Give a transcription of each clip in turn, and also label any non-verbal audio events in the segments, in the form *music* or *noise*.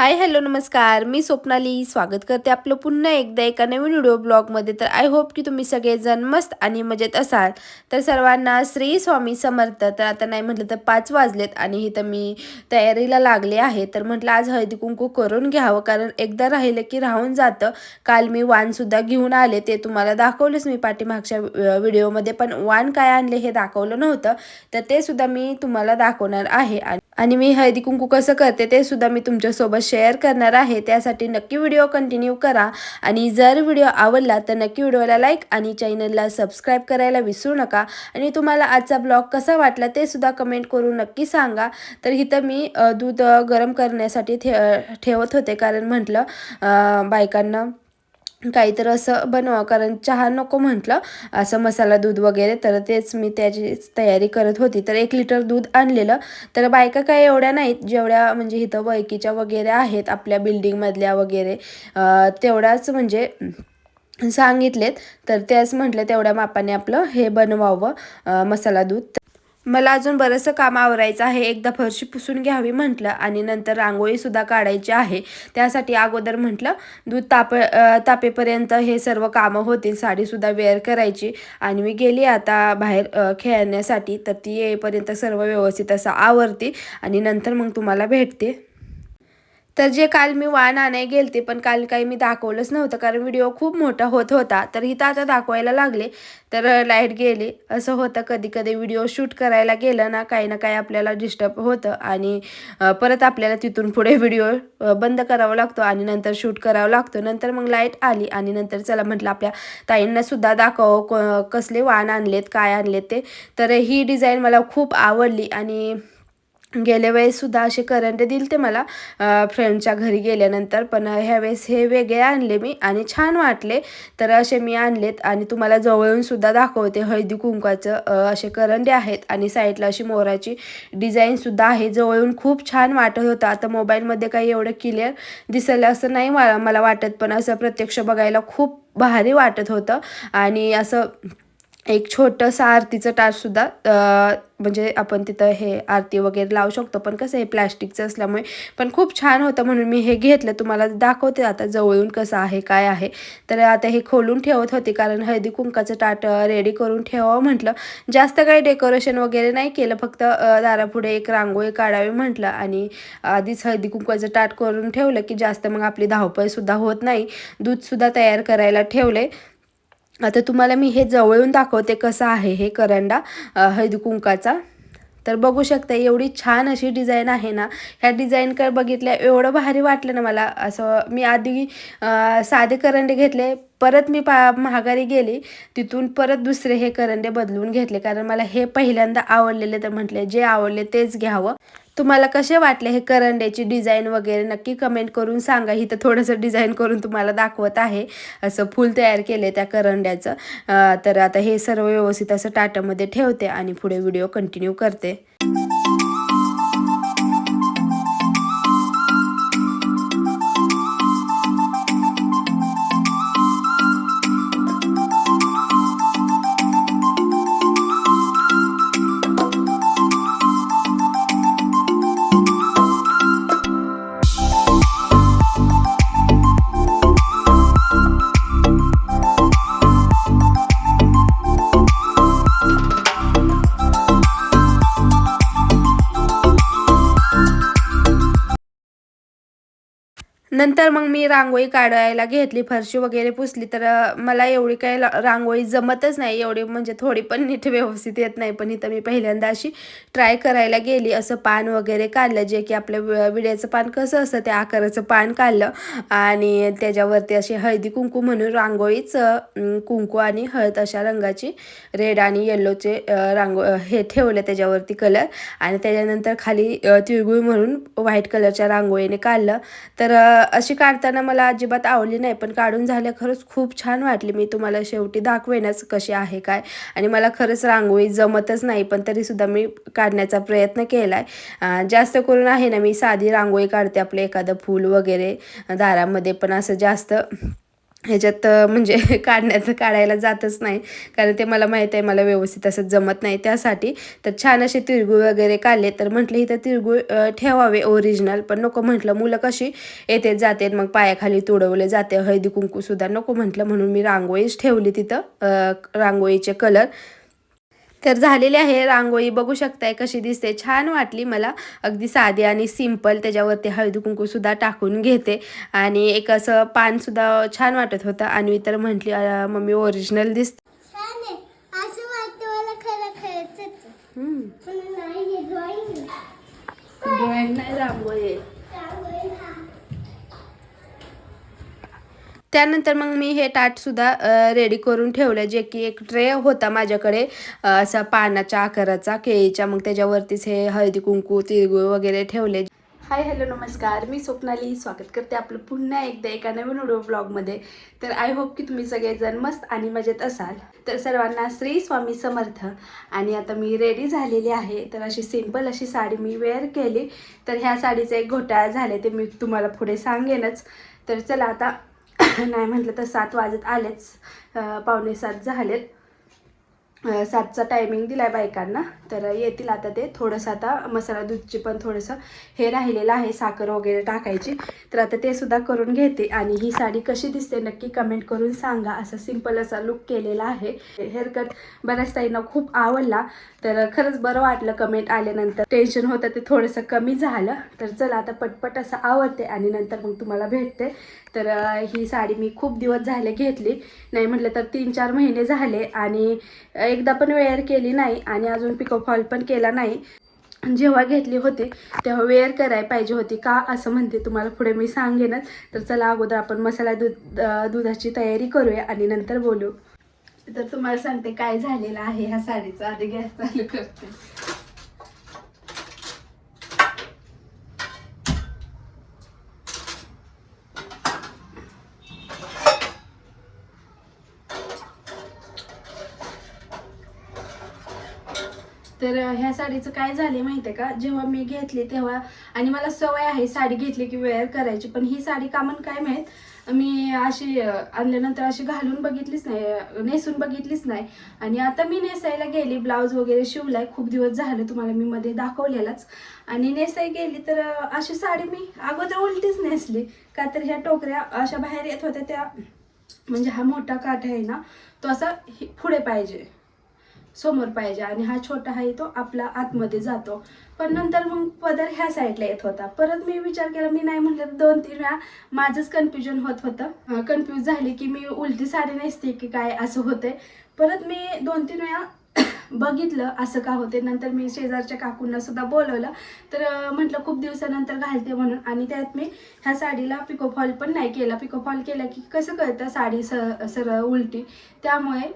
Hi hello नमस्कार. मी स्वप्नाली. स्वागत करते आपलं पुन्हा एकदा एका नवीन व्हिडिओ ब्लॉगमध्ये. तर आय होप की तुम्ही सगळेजण मस्त आणि मजेत असाल. तर सर्वांना श्री स्वामी समर्थ. तर आता नाही म्हटलं तर पाच वाजलेत आणि इथं मी तयारीला लागले आहे. तर म्हटलं आज हळदी कुंकू करून घ्यावं. कारण एकदा राहिलं की राहून जातं. काल मी वाणसुद्धा घेऊन आले. ते तुम्हाला दाखवलंच मी पाठीमागच्या व्हिडिओमध्ये. पण वाण काय आणले हे दाखवलं नव्हतं. तर ते सुद्धा मी तुम्हाला दाखवणार आहे. आणि आणि मी हळदी कुंकू कसं करते ते सुद्धा मी तुमच्यासोबत शेअर करणार आहे. त्यासाठी नक्की व्हिडिओ कंटिन्यू करा. आणि जर व्हिडिओ आवडला तर नक्की व्हिडिओला लाईक आणि चॅनलला सबस्क्राईब करायला विसरू नका. आणि तुम्हाला आजचा ब्लॉग कसा वाटला ते सुद्धा कमेंट करून नक्की सांगा. तर इथं मी दूध गरम करण्यासाठी ठे ठेवत होते. कारण म्हटलं बायकांना काहीतरी असं बनवा कारण चहा नको म्हटलं असं मसाला दूध वगैरे तर तेच मी त्याची तयारी करत होती. तर एक लिटर दूध आणलेलं. तर बायका काय एवढ्या नाहीत. जेवढ्या म्हणजे इथं वैकीच्या वगैरे आहेत आपल्या बिल्डिंगमधल्या वगैरे तेवढ्याच म्हणजे सांगितलेत. तर त्याच म्हटलं तेवढ्या मापाने आपलं हे बनवावं मसाला दूध. मला अजून बरंचसं काम आवरायचं आहे. एकदा फरशी पुसून घ्यावी म्हटलं आणि नंतर रांगोळीसुद्धा काढायची आहे. त्यासाठी अगोदर म्हटलं दूध ताप तापेपर्यंत हे सर्व कामं होतील. साडीसुद्धा वेअर करायची. आणि मी गेली आता बाहेर खेळण्यासाठी. तर ती येईपर्यंत सर्व व्यवस्थित असं आवरते आणि नंतर मग तुम्हाला भेटते. तर जे काल मी वाण आणाय गेलते पण काल काही मी दाखवलंच नव्हतं कारण व्हिडिओ खूप मोठा होत होता. तर इथं आता दाखवायला लागले तर लाइट गेली. असं होतं कधी कधी व्हिडिओ शूट करायला गेलं ना काही ना काही आपल्याला डिस्टर्ब होतं आणि परत आपल्याला तिथून पुढे व्हिडिओ बंद करावा लागतो आणि नंतर शूट करावं लागतो. नंतर मग लाइट आली आणि नंतर चला म्हटलं आपल्या ताईंनासुद्धा दाखव कसले वाण आणलेत काय आणलेत ते. तर ही डिझाईन मला खूप आवडली आणि गेल्या वेळेससुद्धा असे करंट दिले ते मला फ्रेंडच्या घरी गेल्यानंतर पण ह्यावेळेस हे वेगळे आणले मी आणि छान वाटले. तर असे मी आणलेत आणि तुम्हाला जवळून सुद्धा दाखवते. हळदी कुंकाचं असे करंडे आहेत आणि साईडला अशी मोराची डिझाईनसुद्धा आहे. जवळून खूप छान वाटत होतं. आता मोबाईलमध्ये काही एवढं क्लिअर दिसलं असं नाही मला मला वाटत. पण असं प्रत्यक्ष बघायला खूप भारी वाटत होतं. आणि असं एक छोटंसं आरतीचं टाचसुद्धा म्हणजे आपण तिथं हे आरती वगैरे लावू शकतो. पण कसं हे प्लॅस्टिकचं असल्यामुळे पण खूप छान होतं. म्हणून मी हे घेतलं. तुम्हाला दाखवते आता जवळून कसं आहे काय आहे. तर आता हे खोलून ठेवत होते. कारण हळदी कुंकाचं ताट रेडी करून ठेवावं म्हटलं. जास्त काही डेकोरेशन वगैरे नाही केलं. फक्त दारापुढे एक रांगोळी काढावी म्हटलं. आणि आधीच हळदी कुंकाचं ताट करून ठेवलं की जास्त मग आपली धावपळसुद्धा होत नाही. दूधसुद्धा तयार करायला ठेवले. आता तुम्हाला मी हे जवळून दाखवते कसं आहे हे करंडा हळदी कुंकाचा. तर बघू शकता एवढी छान अशी डिझाईन आहे ना ह्या डिझाईनकडे बघितल्या एवढं भारी वाटलं ना मला. असं मी आधी साधे करंडे घेतले परत मी पा महागारी गेली तिथून परत दुसरे हे करंडे बदलून घेतले. कारण मला हे पहिल्यांदा आवडलेले तर म्हटले जे आवडले तेच घ्यावं. तुम्हाला कसे वाटले हे करंड्याची डिझाईन वगैरे नक्की कमेंट करून सांगा. इथं थोडंसं डिझाईन करून तुम्हाला दाखवत आहे. असं फूल तयार केले त्या करंड्याचं. तर आता हे सर्व व्यवस्थित असं टाटामध्ये ठेवते आणि पुढे व्हिडिओ कंटिन्यू करते. नंतर मग मी रांगोळी काढायला घेतली फरशी वगैरे पुसली. तर मला एवढी काही रांगोळी जमतच नाही. एवढी म्हणजे थोडी पण नीट व्यवस्थित येत नाही. पण इथं मी पहिल्यांदा अशी ट्राय करायला गेली. असं पान वगैरे काढलं जे की आपलं विड्याचं पान कसं असतं त्या आकाराचं पान काढलं. आणि त्याच्यावरती अशी हळदी कुंकू म्हणून रांगोळीच कुंकू आणि हळद अशा रंगाची रेड आणि येल्लोचे रांगो हे ठेवले त्याच्यावरती कलर आणि त्याच्यानंतर खाली तिळगुळ म्हणून व्हाईट कलरच्या रांगोळीने काढलं. तर अशी काढताना मला अजिबात आवडली नाही पण काढून झाल्या खरंच खूप छान वाटली मी तुम्हाला शेवटी दाखवेनच कशी आहे काय. आणि मला खरंच रांगोळी जमतच नाही पण तरीसुद्धा मी काढण्याचा प्रयत्न केला आहे जास्त करून आहे ना मी साधी रांगोळी काढते आपलं एखादं फूल वगैरे दारामध्ये पण असं जास्त ह्याच्यात म्हणजे *laughs* काढण्याचं काढायला जातच नाही. कारण ते मला माहीत आहे मला व्यवस्थित असं जमत नाही त्यासाठी. तर छान असे तिळगुळ वगैरे काढले. तर म्हटलं इथं तिळगुळ ठेवावे ओरिजिनल पण नको म्हटलं मुलं कशी येते जाते मग पायाखाली तुडवले जाते हळदी कुंकूसुद्धा नको म्हटलं म्हणून मी रांगोळीच ठेवली तिथं रांगोळीचे कलर तर झालेली आहे रांगोळी. बघू शकताय कशी दिसते. छान वाटली मला. अगदी साधी आणि सिंपल त्याच्यावरती हळदी कुंकूसुद्धा टाकून घेते. आणि एक असं पानसुद्धा छान वाटत होतं. आणि तर म्हटली "अं, मम्मी ओरिजिनल दिसत. ड्रॉइंग नाही रांगोळी त्यामुळे हा त्यानंतर मग मी हे ताटसुद्धा रेडी करून ठेवलं. जे की एक ट्रे होता माझ्याकडे असा पानाच्या आकाराचा केळीच्या. मग त्याच्यावरतीच हे हळदी कुंकू तिळगुळ वगैरे ठेवले. हाय हॅलो नमस्कार. मी स्वप्नाली स्वागत करते आपलं पुन्हा एकदा एका नवीन व्हिडिओ ब्लॉगमध्ये तर आय होप की तुम्ही सगळेजण मस्त आणि मजेत असाल. तर सर्वांना श्री स्वामी समर्थ. आणि आता मी रेडी झालेली आहे. तर अशी सिंपल अशी साडी मी वेअर केली. तर ह्या साडीचा एक घोटाळा झाले ते मी तुम्हाला पुढे सांगेनच. तर चला आता नाही म्हटलं तर सात वाजत आलेच पावणे सात झालेत. सातचा टायमिंग दिला आहे बायकांना तर येतील आता ते. थोडंसं आता मसाला दूधची पण थोडंसं हे राहिलेलं आहे साखर वगैरे टाकायची. तर आता ते सुद्धा करून घेते. आणि ही साडी कशी दिसते नक्की कमेंट करून सांगा. असा सिंपल असा लुक केलेला आहे. हेअरकट बऱ्याच ताईंना खूप आवडला. तर खरंच बरं वाटलं कमेंट आल्यानंतर. टेन्शन होतं ते थोडंसं कमी झालं. तर चला आता पटपट असं आवडते आणि नंतर मग तुम्हाला भेटते. तर ही साडी मी खूप दिवस झाले घेतली. नाही म्हटलं तर तीन चार महिने झाले आणि एकदा पण वेअर केली नाही आणि अजून पिको फॉल पण केला नाही. जेव्हा घेतली होती तेव्हा वेअर करायला पाहिजे होती का असं म्हणते तुम्हाला पुढे मी सांगेनच. तर चला अगोदर आपण मसाला दूध दुधाची तयारी करूया आणि नंतर बोलू. तर तुम्हाला सांगते काय झालेलं आहे ह्या साडीचं. आधी गॅस चालू करते. तर ह्या साडीचं काय झाले माहिती आहे का? जेव्हा मी घेतली तेव्हा आणि मला सवय आहे साडी घेतली की वेअर करायची पण ही साडी कामन काय माहीत? मी अशी आणल्यानंतर अशी घालून बघितलीच नाही नेसून बघितलीच नाही. आणि आता मी नेसायला गेली ब्लाऊज वगैरे शिवलाय खूप दिवस झाले तुम्हाला मी मध्ये दाखवलेलाच. आणि नेसाय गेली तर अशी साडी मी अगोदर उलटीच नेसली. का तर ह्या टोकऱ्या अशा बाहेर येत होत्या त्या म्हणजे हा मोठा काठ आहे ना तो असा पुढे पाहिजे. समोर पाहिजे आणि हा छोटा आहे तो आपला आतमध्ये जातो. पण नंतर मग पदर ह्या साईडला येत होता. परत मी विचार केला मी नाही म्हटलं तर दोन तीन वेळा माझंच कन्फ्युजन होत होतं. कन्फ्यूज झाली की मी उलटी साडी नेसते की काय असं होतंय. परत मी दोन तीन वेळा *coughs* बघितलं असं का होते नंतर मी शेजारच्या काकूंना सुद्धा बोलवलं. तर म्हटलं खूप दिवसानंतर घालते म्हणून. आणि त्यात मी ह्या साडीला पिको फॉल पण नाही केला. पिको फॉल केला की कसं कळतं साडी स सरळ उलटी. त्यामुळे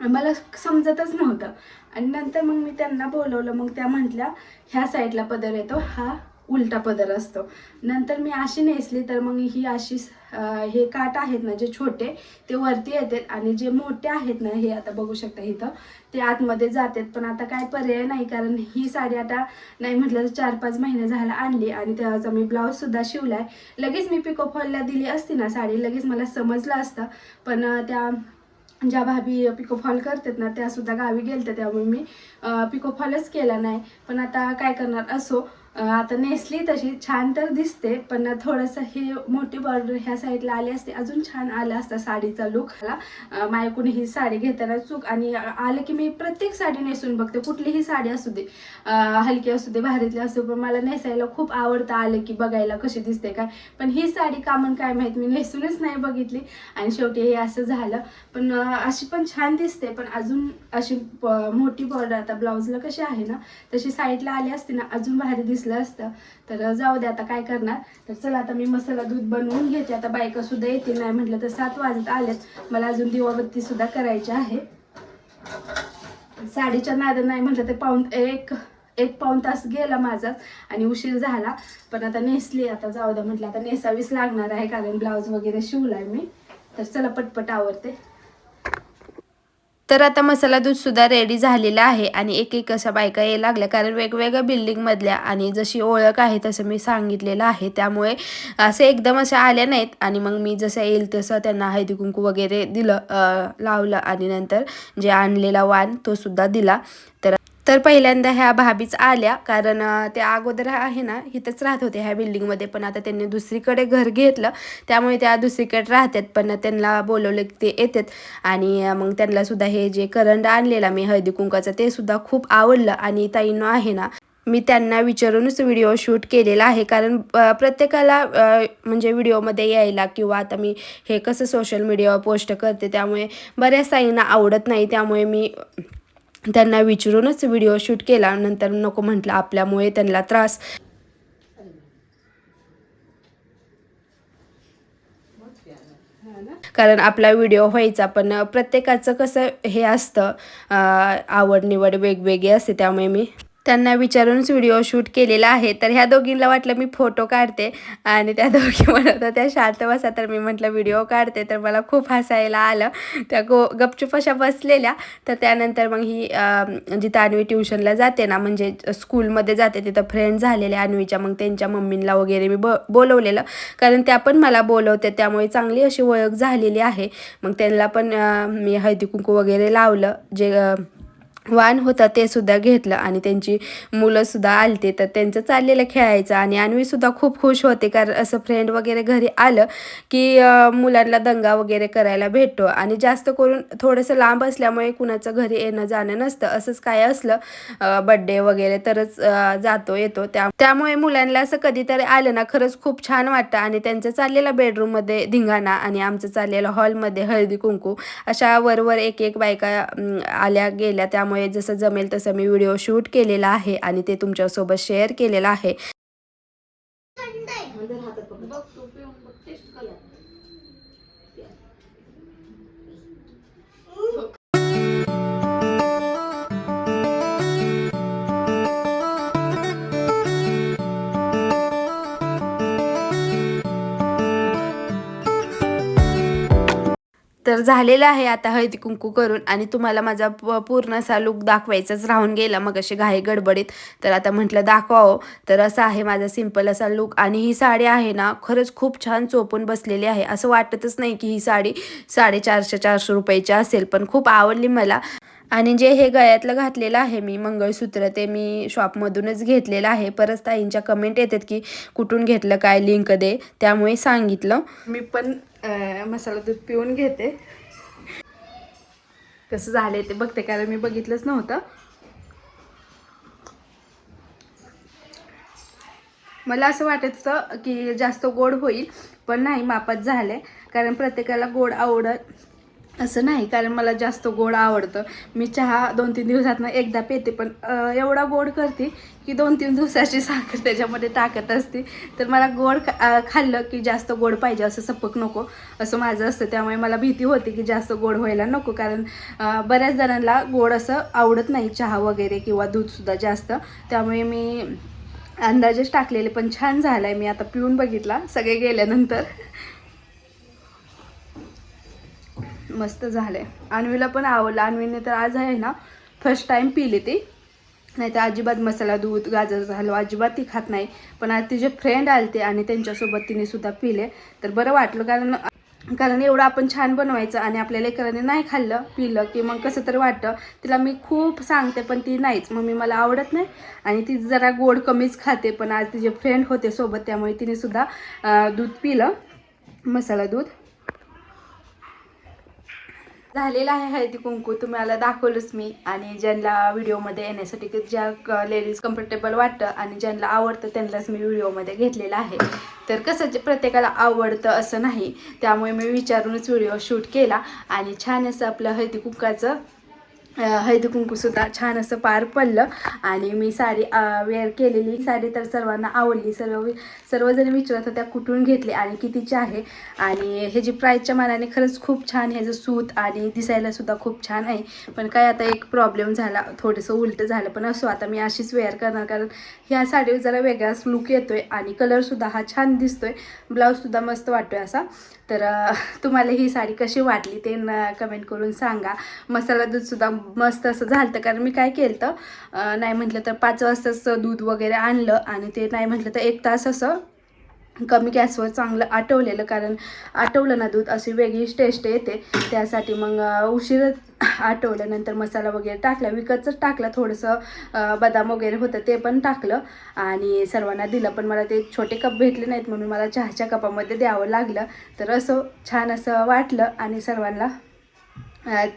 मला समजतच नव्हतं. आणि नंतर मग मी त्यांना बोलवलं मग त्या म्हटल्या ह्या साईडला पदर येतो हा उलटा पदर असतो. नंतर मी अशी नेसली तर मग ही अशी हे काट आहेत ना जे छोटे ते वरती येतात आणि जे मोठे आहेत ना हे आता बघू शकता इथं ते आतमध्ये जातात. पण आता काय पर्याय नाही कारण ही साडी आता नाही म्हटलं तर चार पाच महिने झाला आणली आणि त्याचा मी ब्लाऊजसुद्धा शिवला आहे लगेच मी पिको फॉलला दिली असती ना साडी लगेच मला समजलं असतं. पण त्या ज्या भाभी पिकोफॉल करतात ना त्यासुद्धा गावी गेलत्या त्यामुळे मी पिकोफॉलच केला नाही. पण आता काय करणार? असो. आता नेसली तशी छान तर दिसते पण थोडंसं हे मोठी बॉर्डर ह्या साईडला आली असते अजून छान आला असता साडीचा लुक मला मायकून ही साडी घेताना चूक आणि आलं की मी प्रत्येक साडी नेसून बघते कुठलीही साडी असू दे हलकी असू दे भारीतली असू पण मला नेसायला खूप आवडतं आलं की बघायला कशी दिसते काय. पण ही साडी कामन काय माहीत मी नेसूनच नाही बघितली आणि शेवटी हे असं झालं. पण अशी पण छान दिसते पण अजून अशी मोठी बॉर्डर आता ब्लाऊजला कशी आहे ना तशी साईडला आली असते ना अजून भारी दिसते दिसलं असतं. तर जाऊ दे आता काय करणार? तर चला आता मी मसाला दूध बनवून घेते. आता बायका सुद्धा येतील. नाही म्हटलं तर सात वाजत आल्यात मला अजून दिवाबत्ती सुद्धा करायची आहे. साडीच्या नाद नाही म्हटलं तर पाऊन एक एक पाऊन तास गेला माझा आणि उशीर झाला. पण आता नेसली आता जाऊ द्या म्हटलं. आता नेसावीच लागणार आहे कारण ब्लाऊज वगैरे शिवलाय मी. तर चला पटपट आवरते. तर आता मसाला दूध सुद्धा रेडी झालेला आहे आणि एक एक अशा बायका यायला लागल्या. कारण वेगवेगळ्या बिल्डिंग मधल्या आणि जशी ओळख आहे तसं मी सांगितलेलं आहे. त्यामुळे असे एकदम अशा आल्या नाहीत आणि मग मी जसं येईल तसं त्यांना हळदी कुंकू वगैरे दिलं लावलं आणि नंतर जे आणलेला वाण तो सुद्धा दिला. तर तर पहिल्यांदा ह्या भाभीच आल्या कारण त्या अगोदर आहे ना इथंच राहत होते ह्या बिल्डिंगमध्ये पण आता त्यांनी दुसरीकडे घर घेतलं. त्यामुळे त्या दुसरीकडे राहतात पण त्यांना बोलवलं की ते येतात. आणि मग त्यांना सुद्धा हे जे करंड आणलेला मी हळदी कुंकाचं ते सुद्धा खूप आवडलं. आणि ताईनं आहे ना मी त्यांना विचारूनच व्हिडिओ शूट केलेला आहे. कारण प्रत्येकाला म्हणजे व्हिडिओमध्ये यायला किंवा आता मी हे कसं सोशल मीडियावर पोस्ट करते त्यामुळे बऱ्याच ताईंना आवडत नाही. त्यामुळे मी त्यांना विचारूनच व्हिडिओ शूट केला. नंतर नको म्हटलं आपल्यामुळे त्यांना त्रास. कारण आपला व्हिडिओ व्हायचा पण प्रत्येकाचं कसं हे असतं आवड निवड वेगवेगळी असते त्यामुळे मी त्यांना विचारूनच व्हिडिओ शूट केलेला आहे. तर ह्या दोघींना वाटलं मी फोटो काढते. आणि त्या दोघी म्हणत त्या शांत बसा. तर मी म्हटलं व्हिडिओ काढते. तर मला खूप हसायला आलं. त्या गो गपचूप अशा बसलेल्या. तर त्यानंतर मग ही जिथं अन्वी ट्युशनला जाते ना म्हणजे स्कूलमध्ये जाते तिथं फ्रेंड झालेल्या अन्वीच्या मग त्यांच्या मम्मींना वगैरे मी ब बोलवलेलं. कारण त्या पण मला बोलवते त्यामुळे चांगली अशी ओळख झालेली आहे. मग त्यांना पण मी हळदी कुंकू वगैरे लावलं जे वाण होता ते सुद्धा घेतलं आणि त्यांची मुलंसुद्धा आलते. तर त्यांचं चाललेलं खेळायचं आणि अन्वीसुद्धा खूप खुश होते कारण असं फ्रेंड वगैरे घरी आलं की मुलांना दंगा वगैरे करायला भेटतो. आणि जास्त करून थोडंसं लांब असल्यामुळे कुणाचं घरी येणं जाणं नसतं. असंच काय असलं बड्डे वगैरे तरच जातो येतो. त्या त्यामुळे मुलांना असं कधीतरी आलं ना खरंच खूप छान वाटतं. आणि त्यांचं चाललेलं बेडरूममध्ये धिंगाणा आणि आमचं चाललेलं हॉलमध्ये हळदी कुंकू अशा वरवर एक एक बायका आल्या गेल्या. त्यामुळे जसं जमेल तसं मी व्हिडिओ शूट केलेला आहे आणि ते तुमच्यासोबत शेअर केलेलं आहे. तर झालेलं आहे आता हळदी कुंकू करून आणि तुम्हाला माझा प- पूर्ण असा लुक दाखवायचाच राहून गेला. मग अशी घाई गडबडीत तर आता म्हटलं दाखवावं. तर असा आहे माझा सिंपल असा लुक आणि ही साडी आहे ना खरंच खूप छान चोपून बसलेली आहे. असं वाटतच नाही की ही साडी साडेचारशे चारशे रुपयाची असेल पण खूप आवडली मला. आणि जे हे गळ्यातलं घातलेलं आहे मी मंगळसूत्र ते मी शॉपमधूनच घेतलेलं आहे. परत ताईंच्या कमेंट येतात की कुठून घेतलं काय लिंक दे? त्यामुळे सांगितलं. मी पण मसाला दूध पिऊन घेते. कसं झालंय ते बघते कारण मी बघितलंच नव्हतं. मला असं वाटत होतं की जास्त गोड होईल पण नाही मापात झालंय. कारण प्रत्येकाला गोड आवडत असं नाही कारण मला जास्त गोड आवडतं. मी चहा दोन तीन दिवसातनं एकदा पेते पण एवढा गोड करते की दोन तीन दिवसाची साखर त्याच्यामध्ये टाकत असते. तर मला गोड खा- खाल्लं की जास्त गोड पाहिजे असं सपक नको असं माझं असतं. त्यामुळे मला भीती होती की जास्त गोड व्हायला नको कारण बऱ्याच जणांना गोड असं आवडत नाही चहा वगैरे किंवा दूधसुद्धा जास्त. त्यामुळे मी अंदाजेच टाकलेले पण छान झालाय. मी आता पिऊन बघितला सगळे गेल्यानंतर. मस्त झालं आहे अन्वीला पण आवडलं. अन्वीने तर आज आहे ना फर्स्ट टाईम पिली ती. नाही तर अजिबात मसाला दूध गाजर हलवा अजिबात ती खात नाही. पण आज तिचे फ्रेंड आलते आणि त्यांच्यासोबत तिने सुद्धा पिले. तर बरं वाटलं कारण कारण एवढं आपण छान बनवायचं आणि आपल्या लेकराने नाही खाल्लं पिलं की मग कसं तर वाटतं. तिला मी खूप सांगते पण ती नाहीच. मग मी मला आवडत नाही आणि ती जरा गोड कमीच खाते. पण आज तिचे फ्रेंड होते सोबत त्यामुळे तिने सुद्धा दूध पिलं. मसाला दूध. झालेला आहे हळदी कुंकू. तुम्हाला दाखवलंच मी. आणि ज्यांना व्हिडिओमध्ये येण्यासाठी ज्या लेडीज कम्फर्टेबल वाटतं आणि ज्यांना आवडतं त्यांनाच मी व्हिडिओमध्ये घेतलेलं आहे. तर कसं जे प्रत्येकाला आवडतं असं नाही. त्यामुळे मी विचारूनच व्हिडिओ शूट केला. आणि छान असं आपलं हळदी कुंकाचं हळदी कुंकूसुद्धा छान असं पार पडलं. आणि मी साडी वेअर केलेली साडी तर सर्वांना आवडली. सर्व सर्वजण विचारत होत्या कुठून घेतली आणि कितीची आहे? आणि हे जी प्राईजच्या मानाने खरंच खूप छान ह्याचं सूत आणि दिसायलासुद्धा खूप छान आहे. पण काय आता एक प्रॉब्लेम झाला. थोडंसं उलटं झालं. पण असो आता मी अशीच वेअर करणार. कारण ह्या साडीवर जरा वेगळाच लुक आहे आणि कलरसुद्धा हा छान दिसतो आहे ब्लाऊजसुद्धा मस्त वाटतो आहे असा. तर तुम्हाला ही साडी कशी वाटली ते न कमेंट करून सांगा. मसाला दूधसुद्धा मस्त असं झालं कारण मी काय केलं तर नाही म्हटलं तर पाच वाजताच दूध वगैरे आणलं आणि ते नाही म्हटलं तर एक तास असं कमी गॅसवर चांगलं आटवलेलं. कारण आटवलं ना दूध अशी वेगळीच टेस्ट येते. त्यासाठी मग उशीरच उशीर नंतर मसाला वगैरे टाकला. विकतच टाकला. थोडंसं बदाम वगैरे होतं ते पण टाकलं. आणि सर्वांना दिलं. पण मला ते छोटे कप भेटले नाहीत म्हणून मला चहाच्या कपामध्ये द्यावं लागलं. तर असं छान असं वाटलं आणि सर्वांना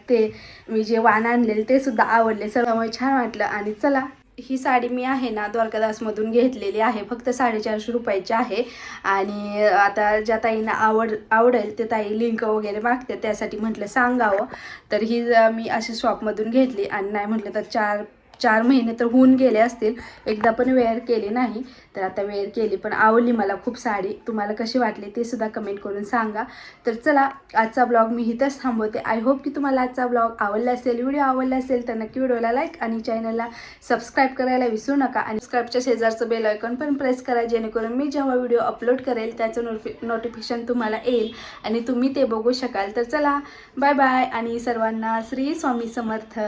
ते मी जे वाण आणलेले ते सुद्धा आवडले. सर्वांमुळे छान वाटलं. आणि चला ही साडी मी आहे ना द्वारकादासमधून घेतलेली आहे. फक्त साडेचारशे रुपयाची आहे. आणि आता ज्या ताईंना आवड आवडेल ते ताई लिंक वगैरे मागते त्यासाठी म्हटलं सांगावं. तर ही मी अशी शॉपमधून घेतली. आणि नाही म्हटलं तर चार चार महिने तर होऊन गेले असतील. एकदा पण वेअर केली नाही. तर आता वेअर केली. पण आवडली मला खूप साडी. तुम्हाला कशी वाटली ते सुद्धा कमेंट करून सांगा. तर चला आजचा ब्लॉग मी इथंच थांबवते. आय होप की तुम्हाला आजचा ब्लॉग आवडला असेल. व्हिडिओ आवडला असेल तर नक्की व्हिडिओला लाईक आणि चॅनलला सबस्क्राईब करायला विसरू नका. आणि सबस्क्राईबच्या शेजारचं बेल आयकॉन पण प्रेस करा जेणेकरून मी जेव्हा व्हिडिओ अपलोड करेल त्याचं नोटिफि नोटिफिकेशन तुम्हाला येईल. आणि तुम्ही ते बघू शकाल. तर चला बाय बाय आणि सर्वांना श्री स्वामी समर्थ.